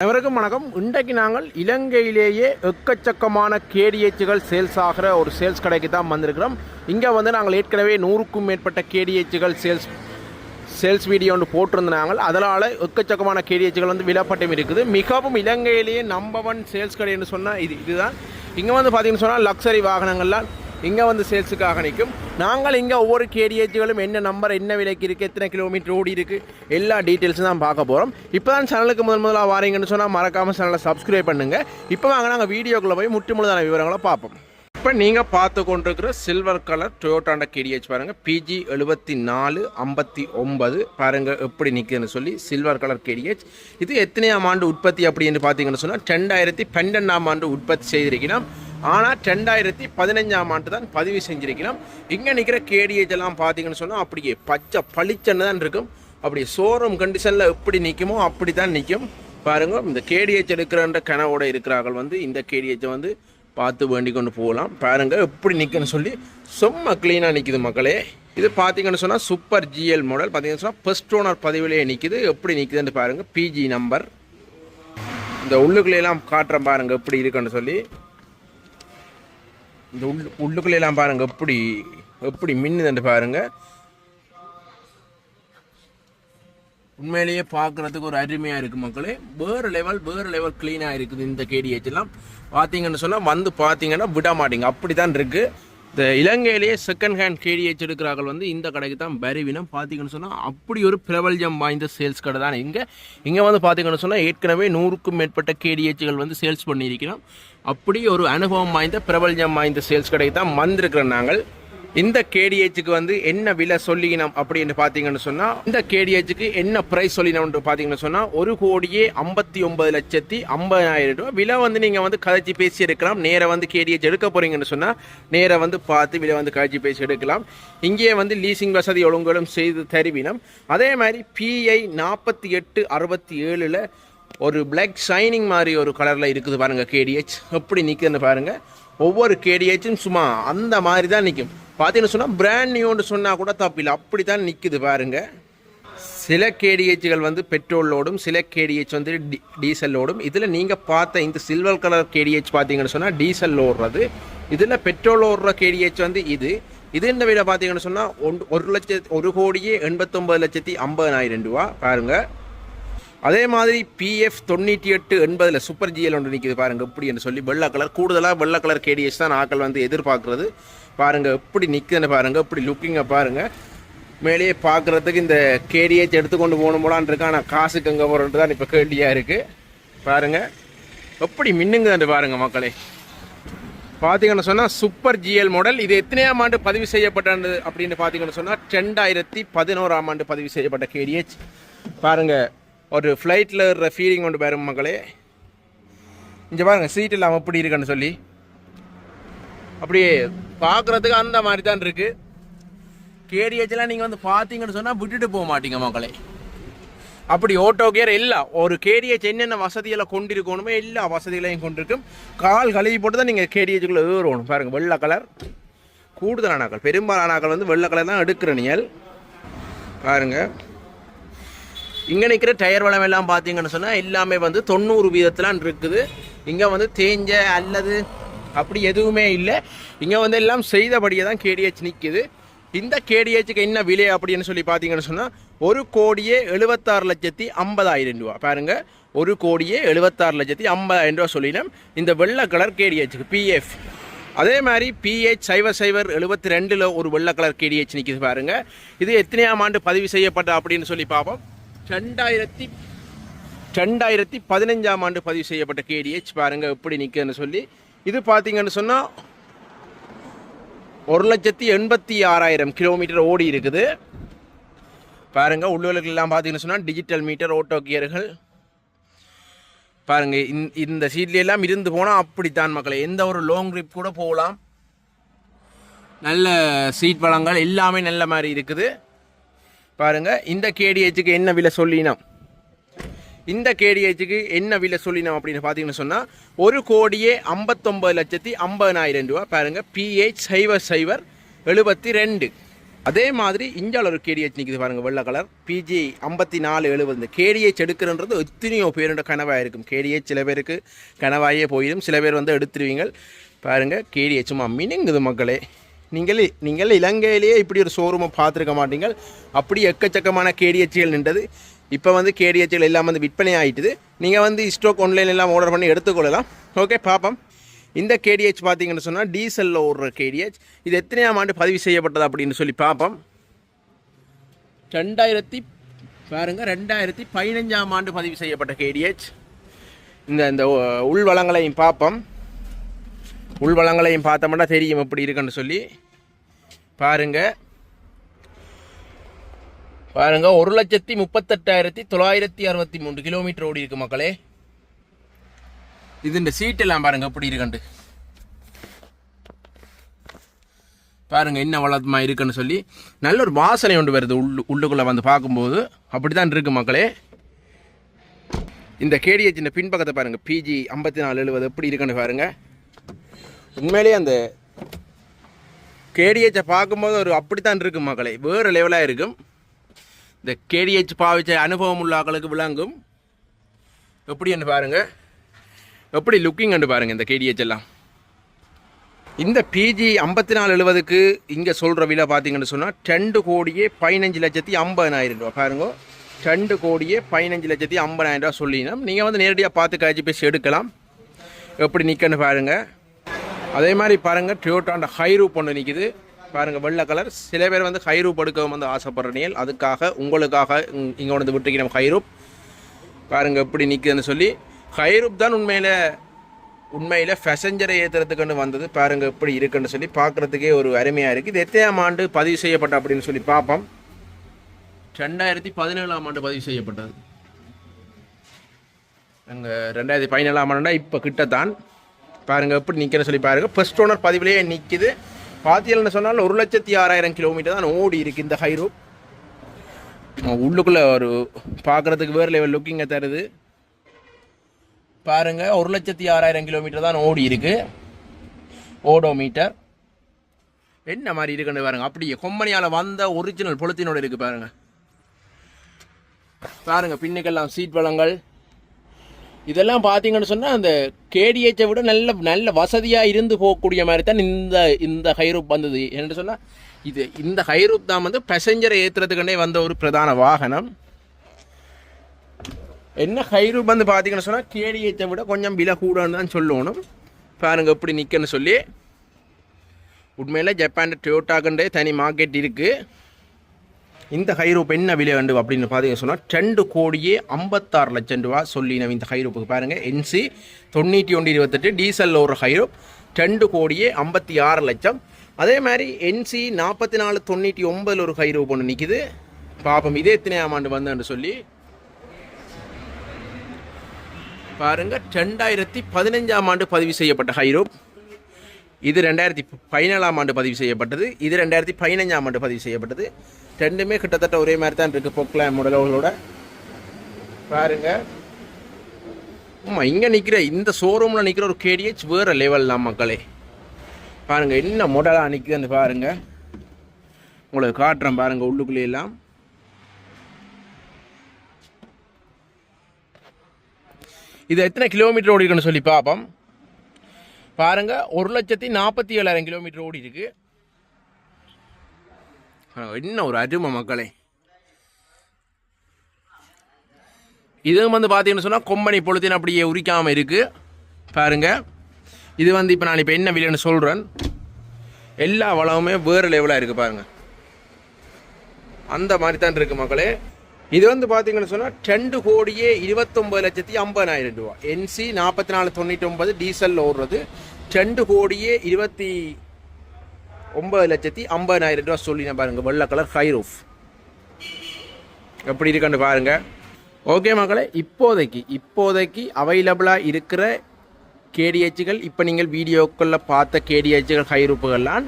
அனைவருக்கும் வணக்கம். இன்றைக்கு நாங்கள் இலங்கையிலேயே எக்கச்சக்கமான கேடிஎச்சுகள் சேல்ஸ் ஆகிற ஒரு சேல்ஸ் கடைக்கு தான் வந்திருக்கிறோம். இங்கே வந்து நாங்கள் ஏற்கனவே நூறுக்கும் மேற்பட்ட கேடிஎச்சுகள் சேல்ஸ் சேல்ஸ் வீடியோ ஒன்று போட்டிருந்தாங்க அதனால் எக்கச்சக்கமான கேடிஎச்சுகள் வந்து விலப்பட்டம் இருக்குது. மிகவும் இலங்கையிலேயே நம்பர் ஒன் சேல்ஸ் கடைன்னு சொன்னால் இது இதுதான். இங்கே வந்து பார்த்தீங்கன்னு சொன்னால் லக்ஸரி வாகனங்கள்லாம் இங்கே வந்து சேல்ஸுக்காக நிற்கும். நாங்கள் இங்கே ஒவ்வொரு கேடிஏஜ்களும் என்ன நம்பர் என்ன விலைக்கு இருக்குது எத்தனை கிலோமீட்டர் ஓடி இருக்குது எல்லா டீட்டெயில்ஸும் தான் பார்க்க போகிறோம் இப்போ தான் சேனலுக்கு முதல் முதலாக வாரீங்கன்னு சொன்னால் மறக்காமல் சேனலை சப்ஸ்கிரைப் பண்ணுங்கள் இப்போ வாங்க நாங்கள் வீடியோக்குள்ளே போய் முற்று முழுதான விவரங்களை பார்ப்போம். இப்போ நீங்கள் பார்த்து கொண்டிருக்கிற சில்வர் கலர் டொயோட்டாண்ட கேடிஹெச் பாருங்கள் பிஜி எழுபத்தி நாலு ஐம்பத்தி ஒன்பது. பாருங்கள் எப்படி நிற்குதுன்னு சொல்லி சில்வர் கலர் கேடிஹெச் இது எத்தனையாம் ஆண்டு உற்பத்தி அப்படின்னு பார்த்தீங்கன்னு சொன்னால் ரெண்டாயிரத்தி பன்னெண்டாம் ஆண்டு உற்பத்தி செய்திருக்கிறோம் ஆனால் ரெண்டாயிரத்தி பதினஞ்சாம் ஆண்டு தான் பதிவு செஞ்சிருக்கிறோம். இங்கே நிற்கிற கேடிஹெச் எல்லாம் பார்த்தீங்கன்னு சொன்னால் அப்படியே பச்சை பளிச்சன்னு தான் இருக்கும். அப்படி ஷோரூம் கண்டிஷனில் எப்படி நிற்குமோ அப்படி தான் நிற்கும் பாருங்க இந்த கேடிஹெச் எடுக்கிறன்ற கனவோடு இருக்கிறார்கள் வந்து இந்த கேடிஹெச்சை வந்து பார்த்து வேண்டி கொண்டு போகலாம். பாருங்க எப்படி நிற்குன்னு சொல்லி செம்ம க்ளீனாக நிற்குது மக்களே. இது பார்த்தீங்கன்னு சொன்னால் சூப்பர் ஜிஎல் மாடல் பார்த்தீங்கன்னு சொன்னால் ஃபஸ்ட் ஓனர் பதிவிலேயே நிற்குது எப்படி நிற்குதுன்னு பாருங்கள் பிஜி நம்பர் இந்த உள்ளுக்குள்ளேலாம் காட்டுறேன் பாருங்கள் எப்படி இருக்குன்னு சொல்லி. இந்த உள் உள்ளுக்குள்ளெல்லாம் பாருங்கள் எப்படி எப்படி மின்னுதுன்ட்டு பாருங்க. உண்மையிலேயே பார்க்குறதுக்கு ஒரு அருமையாக இருக்குது மக்களே. வேறு லெவல் வேறு லெவல் க்ளீனாக இருக்குது இந்த கேடிஹெச்லாம் பார்த்தீங்கன்னு சொன்னால் வந்து பார்த்தீங்கன்னா விட மாட்டீங்க. அப்படி தான் இருக்குது இந்த இலங்கையிலேயே செகண்ட் ஹேண்ட் கேடிஹெச் எடுக்கிறார்கள் வந்து இந்த கடைக்கு தான் பரிவினம். பார்த்தீங்கன்னு சொன்னால் அப்படி ஒரு பிரபல்யம் வாய்ந்த சேல்ஸ் கடை தான். இங்கே இங்கே வந்து பார்த்தீங்கன்னு சொன்னால் ஏற்கனவே நூறுக்கும் மேற்பட்ட கேடிஹெச்கள் வந்து சேல்ஸ் பண்ணியிருக்கிறோம். அப்படி ஒரு அனுபவம் வாய்ந்த பிரபல்யம் வாய்ந்த சேல்ஸ் கடைக்கு தான் வந்திருக்கிறோம் நாங்கள். இந்த கேடிஹெச்சுக்கு வந்து என்ன விலை சொல்லினோம் அப்படின்னு பார்த்தீங்கன்னு சொன்னால் இந்த கேடிஹெச்சுக்கு என்ன ப்ரைஸ் சொல்லினோம்னு பார்த்தீங்கன்னு சொன்னால் ஒரு கோடியே ஐம்பத்தி ஒன்பது லட்சத்தி ஐம்பதாயிரம் ரூபா விலை வந்து நீங்கள் வந்து கதைச்சி பேசி எடுக்கலாம் நேராக வந்து கேடிஹெச் எடுக்க போகிறீங்கன்னு சொன்னால் நேராக வந்து பார்த்து விலை வந்து கதைச்சி பேசி எடுக்கலாம். இங்கேயே வந்து லீசிங் வசதி ஒழுங்குகளும் செய்து தருவினம். அதே மாதிரி பிஐ நாற்பத்தி எட்டு அறுபத்தி ஏழில் ஒரு பிளாக் ஷைனிங் மாதிரி ஒரு கலரில் இருக்குது பாருங்கள் கேடிஹெச் எப்படி நிற்குதுன்னு பாருங்கள் ஒவ்வொரு கேடிஹெச்சும் சும்மா அந்த மாதிரி தான் நிற்கும் பார்த்தீங்கன்னு சொன்னால் பிராண்ட் நியூன்னு சொன்னால் கூட தப்பில்லை அப்படி தான் நிற்குது பாருங்க. சில கேடிஹெச்கள் வந்து பெட்ரோலோடும் சில கேடிஹெச் வந்து டி டீசலோடும் இதில் நீங்கள் பார்த்த இந்த சில்வர் கலர் கேடிஹெச் பார்த்தீங்கன்னு சொன்னால் டீசல் ஓடுறது. இதில் பெட்ரோல் ஓடுற கேடிஹெச் வந்து இது. இது இந்த விட பார்த்தீங்கன்னு சொன்னால் ஒன் ஒரு லட்சத்து ஒரு கோடியே எண்பத்தொம்பது லட்சத்தி ஐம்பதாயிரம் ரூபா. பாருங்கள் அதே மாதிரி பிஎஃப் தொண்ணூற்றி எட்டு எண்பதில் சூப்பர் ஜிஎல் ஒன்று நிற்கிது பாருங்கள் எப்படி என்று சொல்லி வெள்ளை கலர் கூடுதலாக வெள்ளை கலர் கேடிஎஸ் தான் ஆக்கள் வந்து எதிர்பார்க்குறது. பாருங்கள் எப்படி நிற்குதுன்னு பாருங்கள் எப்படி லுக்கிங்கை பாருங்கள் மேலேயே பார்க்குறதுக்கு இந்த கேடிஎச் எடுத்துக்கொண்டு போகணும் போலான்னு ஆனால் காசுக்கு எங்கே போகிறன்ட்டு தான் இப்போ கேள்வியாக இருக்குது பாருங்கள் எப்படி மின்னுங்குதுன்னு பாருங்கள் மக்களே. பார்த்தீங்கன்னு சொன்னால் சூப்பர் ஜிஎல் மாடல் இது எத்தனையாம் ஆண்டு பதிவு செய்யப்பட்டது அப்படின்னு பார்த்தீங்கன்னு சொன்னால் ரெண்டாயிரத்தி பதினோராம் ஆண்டு பதிவு செய்யப்பட்ட கேடிஎச் பாருங்கள் ஒரு ஃப்ளைட்டில் இருக்கிற ஃபீலிங் கொண்டு பாருங்க மக்களே. இங்கே பாருங்கள் சீட் இல்லாமல் எப்படி இருக்குன்னு சொல்லி. அப்படியே பார்க்குறதுக்கு அந்த மாதிரி தான் இருக்கு. கேடிஹெச்லாம் நீங்கள் வந்து பார்த்தீங்கன்னு சொன்னால் விட்டுட்டு போக மாட்டீங்க மக்களே அப்படி ஓட்டோ கியர் எல்லாம் ஒரு கேடிஹெச் என்னென்ன வசதிகளை கொண்டிருக்கணுமோ எல்லா வசதிகளையும் கொண்டிருக்கும். கால் கழுவி போட்டு தான் நீங்கள் கேடிஹெச்சுக்குள்ளே ஏறணும். பாருங்க வெள்ளை கலர் கூடுதலானாக்கள் பெரும்பாலானாக்கள் வந்து வெள்ளை கலர் தான் எடுக்கிற நியல் பாருங்கள் இங்கே நிற்கிற டயர் வளம் எல்லாம் பார்த்தீங்கன்னு சொன்னால் எல்லாமே வந்து தொண்ணூறு வீதத்திலாம் இருக்குது. இங்கே வந்து தேஞ்ச அல்லது அப்படி எதுவுமே இல்லை. இங்கே வந்து எல்லாம் செய்தபடியே தான் கேடிஹெச் நிற்கிது இந்த கேடிஹெச்சுக்கு என்ன விலை அப்படின்னு சொல்லி பார்த்தீங்கன்னு சொன்னால் ஒரு கோடியே எழுபத்தாறு லட்சத்தி ஐம்பதாயிரம் ரூபா. பாருங்கள் ஒரு கோடியே எழுபத்தாறு லட்சத்தி ஐம்பதாயிரம் ரூபா சொல்லினோம். இந்த வெள்ளை கலர் கேடிஹெச்சுக்கு பிஎஃப் அதே மாதிரி பிஹெச் சைவர் சைவர் எழுபத்தி ரெண்டில் ஒரு வெள்ளை கலர் கேடிஹெச் நிற்கிது பாருங்கள் இது எத்தனையாம் ஆண்டு பதிவு செய்யப்பட்ட அப்படின்னு சொல்லி பார்ப்போம். ரெண்டாயிரத்தி ரெண்டாயிரத்தி பதினஞ்சாம் ஆண்டு பதிவு செய்யப்பட்ட கேடிஹெச் பாருங்கள் எப்படி நிற்குதுன்னு சொல்லி. இது பார்த்தீங்கன்னு சொன்னால் ஒரு லட்சத்தி எண்பத்தி ஆறாயிரம் கிலோமீட்டர் ஓடி இருக்குது. பாருங்க உள்ளுகளுக்கெல்லாம் பார்த்தீங்கன்னு சொன்னால் டிஜிட்டல் மீட்டர் ஓட்டோ கியர்கள் பாருங்கள் இந்த இந்த சீட்லையெல்லாம் இருந்து போனால் அப்படித்தான் மக்களை. எந்த ஒரு லாங் ட்ரிப் கூட போகலாம். நல்ல சீட் வளங்கள் எல்லாமே நல்ல மாதிரி இருக்குது. பாருங்க இந்த கேடிஹெச்சுக்கு என்ன விலை சொல்லினோம்? இந்த கேடிஹெச்சுக்கு என்ன விலை சொல்லினோம் அப்படின்னு பார்த்தீங்கன்னு சொன்னால் ஒரு கோடியே ஐம்பத்தொம்பது லட்சத்தி ஐம்பதனாயிரம் ரூபா பாருங்கள் பிஹெச் சைவர் சைவர் எழுபத்தி ரெண்டு அதே மாதிரி இந்தியாவில் ஒரு கேடிஹெச் நிற்குது பாருங்கள் வெள்ளை கலர். பிஜி ஐம்பத்தி நாலு எழுபது. இந்த கேடிஹெச் எடுக்கிறன்றது எத்தனையோ பேரோட கனவாக இருக்கும். கேடிஹெச் சில பேருக்கு கனவாயே போயிடும். சில பேர் வந்து எடுத்துருவீங்க. பாருங்கள் கேடிஹெச் சும்மா மினுங்குது மக்களே. நீங்கள் நீங்கள் இலங்கையிலேயே இப்படி ஒரு ஷோரூமை பார்த்துருக்க மாட்டீங்க அப்படி எக்கச்சக்கமான கேடிஹெச்கள் நின்றது. இப்போ வந்து கேடிஹெச்கள் எல்லாம் வந்து விற்பனை ஆகிட்டுது நீங்கள் வந்து ஸ்டோக் ஆன்லைன் எல்லாம் ஆர்டர் பண்ணி எடுத்துக்கொள்ளலாம். ஓகே பார்ப்போம். இந்த கேடிஹெச் பார்த்தீங்கன்னு சொன்னால் டீசலில் ஓடுற கேடிஹெச் இது எத்தனையாம் ஆண்டு பதிவு செய்யப்பட்டது அப்படின்னு சொல்லி பார்ப்போம். ரெண்டாயிரத்தி பாருங்கள் ரெண்டாயிரத்தி பதினஞ்சாம் ஆண்டு பதிவு செய்யப்பட்ட கேடிஹெச் இந்த இந்த உள்வளங்களையும் பார்ப்போம். உள்வளங்களையும் பார்த்தோம்னா தெரியும் எப்படி இருக்குன்னு சொல்லி. பாருங்க. பாருங்க ஒரு லட்சத்தி முப்பத்தெட்டாயிரத்தி தொள்ளாயிரத்தி அறுபத்தி மூன்று கிலோமீட்டர் ஓடி இருக்கு மக்களே. இது இந்த சீட்டெல்லாம் பாருங்க எப்படி இருக்கண்டு பாருங்க என்ன வளர்த்தமா இருக்குன்னு சொல்லி நல்ல ஒரு வாசனை ஒன்று வருது உள்ளு உள்ளுக்குள்ளே வந்து பார்க்கும்போது. அப்படி தான் இருக்கு மக்களே. இந்த கேடிஹெச் இந்த பின்பக்கத்தை பாருங்க பிஜி ஐம்பத்தி நாலு எழுபது எப்படி இருக்குன்னு பாருங்க. உண்மையிலேயே அந்த கேடிஹெச்சை பார்க்கும்போது ஒரு அப்படித்தான் இருக்கு மக்களே வேறு லெவலாக இருக்கும். இந்த கேடிஹெச் பாவிச்ச அனுபவம் உள்ள ஆக்களுக்கு விளங்கும். எப்படின்னு பாருங்கள் எப்படி லுக்கிங் பாருங்க இந்த கேடிஹெச் எல்லாம். இந்த பிஜி ஐம்பத்தி நாலு எழுபதுக்கு இங்கே சொல்கிற விலை பார்த்தீங்கன்னு சொன்னால் ரெண்டு கோடியே பதினஞ்சு லட்சத்தி ஐம்பதாயிரம் ரூபா பாருங்க. ரெண்டு கோடியே பதினஞ்சு லட்சத்தி ஐம்பதாயிரம் ரூபா சொல்லினோம். நீங்கள் வந்து நேரடியாக பார்த்து காய்ச்சி பேசி எடுக்கலாம். எப்படி நிற்கன்னு பாருங்கள் அதே மாதிரி பாருங்கள் டொயோட்டாண்ட ஹைரூப் ஒன்று நிற்கிது பாருங்கள் வெள்ளை கலர். சில பேர் வந்து ஹைரூப் எடுக்கவும் வந்து ஆசைப்படுறீங்க அதுக்காக உங்களுக்காக இங்கே வந்து விட்டுருக்கிறோம் ஹைரூப் பாருங்கள் எப்படி நிற்குதுன்னு சொல்லி. ஹைரூப் தான் உண்மையில் உண்மையில் ஃபெசஞ்சரை ஏற்றுறதுக்குன்னு வந்தது. பாருங்கள் எப்படி இருக்குன்னு சொல்லி பார்க்குறதுக்கே ஒரு அருமையாக இருக்குது இது எத்தையாம் ஆண்டு பதிவு செய்யப்பட்ட அப்படின்னு சொல்லி பார்ப்போம் ரெண்டாயிரத்தி பதினேழாம் ஆண்டு பதிவு செய்யப்பட்டது. அங்கே ரெண்டாயிரத்தி பதினேழாம் ஆண்டுனா இப்போ கிட்டத்தான். பாருங்கள் எப்படி நிற்கிறேன்னு சொல்லி பாருங்கள் ஃபர்ஸ்ட் ஓனர் பதிவிலேயே நிற்கிது பார்த்தீங்கன்னு சொன்னால் ஒரு லட்சத்தி ஆறாயிரம் கிலோமீட்டர் தான் ஓடி இருக்குது இந்த ஹைரோ உள்ளுக்குள்ளே ஒரு பார்க்குறதுக்கு வேறு லெவல் லுக்கிங்கை தருது. பாருங்க ஒரு லட்சத்தி ஆறாயிரம் கிலோமீட்டர் தான் ஓடி இருக்கு. ஓடோமீட்டர். என்ன மாதிரி இருக்குன்னு பாருங்க அப்படியே கொம்பனியால் வந்த ஒரிஜினல் பொழுத்தினோட இருக்கு பாருங்க. பாருங்க பின்னுக்கெல்லாம் சீட் வளங்கள். இதெல்லாம் பார்த்தீங்கன்னு சொன்னால் அந்த கேடிஹெச்சை விட நல்ல நல்ல வசதியாக இருந்து போகக்கூடிய மாதிரி தான் இந்த இந்த ஹைரூப் வந்தது. என்று சொன்னால் இது இந்த ஹைரூப் தான் வந்து பேசஞ்சரை ஏற்றுறதுக்குன்னே வந்த ஒரு பிரதான வாகனம். என்ன ஹைரூப் வந்து பார்த்தீங்கன்னு சொன்னால் கேடிஹெச்சை விட கொஞ்சம் விலை கூடன்னு தான் சொல்லணும். பாருங்க எப்படி நிற்கன்னு சொல்லி. உண்மையில் ஜப்பான் டொயோட்டாக்குன்றே தனி மார்க்கெட் இருக்குது இந்த ஹைரூப் என்ன விலை வேண்டும் அப்படின்னு பார்த்தீங்கன்னு சொன்னால் ரெண்டு கோடியே ஐம்பத்தாறு லட்சம் ரூபா சொல்லி இந்த ஹைரூப்புக்கு பாருங்கள் என்சி தொண்ணூற்றி ஒன்று இருபத்தெட்டு டீசல் ஒரு ஹைரூப் ரெண்டு கோடியே ஐம்பத்தி ஆறு லட்சம். அதே மாதிரி என்சி நாற்பத்தி நாலு தொண்ணூற்றி ஒன்பதில் ஒரு ஹைரூப் ஒன்று நிற்கிது பாப்பம் இதே எத்தனையாம் ஆண்டு வந்தேன்னு சொல்லி. பாருங்க ரெண்டாயிரத்தி பதினஞ்சாம் ஆண்டு பதிவு செய்யப்பட்ட ஹைரோப் இது ரெண்டாயிரத்தி பதினேழாம் ஆண்டு பதிவு செய்யப்பட்டது. இது ரெண்டாயிரத்தி பதினஞ்சாம் ஆண்டு பதிவு செய்யப்பட்டது. ரெண்டுமே கிட்டத்தட்ட ஒரே மாதிரி தான் இருக்குது பொக்லாம் மாடல்களோட பாருங்க. ஆமாம் இங்கே நிற்கிற இந்த ஷோரூமில் நிற்கிற ஒரு கேடிஹெச் வேறு லெவல் தான் மக்களே. பாருங்கள் என்ன மாடலாக நிற்குதுன்னு பாருங்கள் உங்களுக்கு காட்டுறேன் பாருங்கள் உள்ளுக்குள்ளேயெல்லாம் இது எத்தனை கிலோமீட்டர் ஓடிக்கணும்னு சொல்லி பார்ப்போம். பாருங்க ஒரு லட்சத்தி நாற்பத்தி ஏழாயிரம் கிலோமீட்டர் ஓடி இருக்கு. என்ன ஒரு அருமை மக்களே. இதுவும் வந்து பார்த்தீங்கன்னு சொன்னால் கொம்பனி பொழுத்தின் அப்படியே உரிக்காமல் இருக்குது பாருங்க இது வந்து இப்போ நான் இப்போ என்ன விலைன்னு சொல்கிறேன் எல்லா வளமுமே வேறு லெவலாக இருக்குது பாருங்கள் அந்த மாதிரி தான் இருக்குது மக்களே. இது வந்து பார்த்தீங்கன்னு சொன்னால் ரெண்டு கோடியே இருபத்தொம்பது லட்சத்தி ஐம்பதாயிரம் ரூபா என்சி நாற்பத்தி நாலு தொண்ணூற்றி ஒன்பது டீசல் ஓடுறது. ரெண்டு கோடியே இருபத்தி ஒன்பது லட்சத்தி ஐம்பதாயிரம் ரூபா சொல்லி நான் பாருங்கள் வெள்ளை கலர் ஹைரூஃப் எப்படி இருக்குன்னு பாருங்கள் ஓகே மக்களே இப்போதைக்கு இப்போதைக்கு அவைலபிளாக இருக்கிற கேடிஹெச்சுகள் இப்போ நீங்கள் வீடியோக்களில் பார்த்த கேடிஹெச்சுகள் ஹைரூப்புகள்லாம்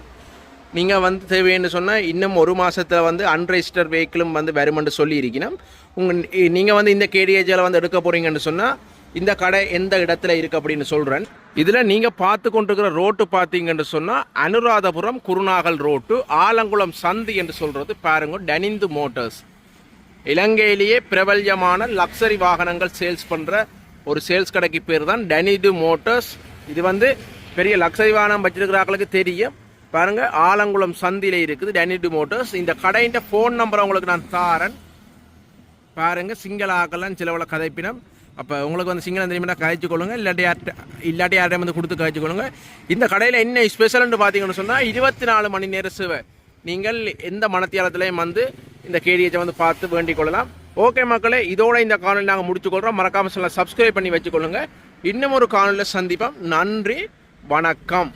நீங்கள் வந்து தேவைன்னு சொன்னால் இன்னும் ஒரு மாதத்தில் வந்து அன்ரெஜிஸ்டர் வெஹிக்கிளும் வந்து வருமென்று சொல்லியிருக்கணும் உங்கள் நீங்கள் வந்து இந்த கேடிஏஜில் வந்து எடுக்க போகிறீங்கன்னு சொன்னால் இந்த கடை எந்த இடத்துல இருக்குது அப்படின்னு சொல்கிறேன் இதில் நீங்கள் பார்த்து கொண்டிருக்கிற ரோட்டு பார்த்தீங்கன்னு சொன்னால் அனுராதபுரம் குருநாகல் ரோட்டு ஆலங்குளம் சந்தி என்று சொல்கிறது பாருங்க டனிந்து மோட்டார்ஸ் இலங்கையிலேயே பிரபல்யமான லக்ஸரி வாகனங்கள் சேல்ஸ் பண்ணுற ஒரு சேல்ஸ் கடைக்கு பேர் தான் டனிது மோட்டார்ஸ் இது வந்து பெரிய லக்ஸரி வாகனம் வச்சிருக்கிறாங்களுக்கு தெரியும். பாருங்க ஆலங்குளம் சந்தியில் இருக்குது டெனிடு மோட்டர்ஸ் இந்த கடையின் ஃபோன் நம்பர் உங்களுக்கு நான் தாரேன். பாருங்க சிங்கள ஆக்கலாம் சிலவள கதைப்பினம். அப்போ உங்களுக்கு வந்து சிங்களம் தெரியுமா கழிச்சு கொள்ளுங்க இல்லாட்டி யார்ட்ட இல்லாட்டி யார்ட்டையும் வந்து கொடுத்து கழிச்சு கொள்ளுங்க. இந்த கடையில் என்ன ஸ்பெஷல்னு பார்த்தீங்கன்னு சொன்னால் இருபத்தி நாலு மணி நேர சுவை. நீங்கள் எந்த மனத்தியாலத்திலையும் வந்து இந்த கேடிஎச்சை வந்து பார்த்து வேண்டிக் கொள்ளலாம். ஓகே மக்களே இதோட இந்த காணொலி நாங்கள் முடிச்சுக்கொள்கிறோம் மறக்காமல் சொல்ல சப்ஸ்கிரைப் பண்ணி வச்சுக்கொள்ளுங்க இன்னும் ஒரு காணொலியில் சந்திப்போம். நன்றி வணக்கம்.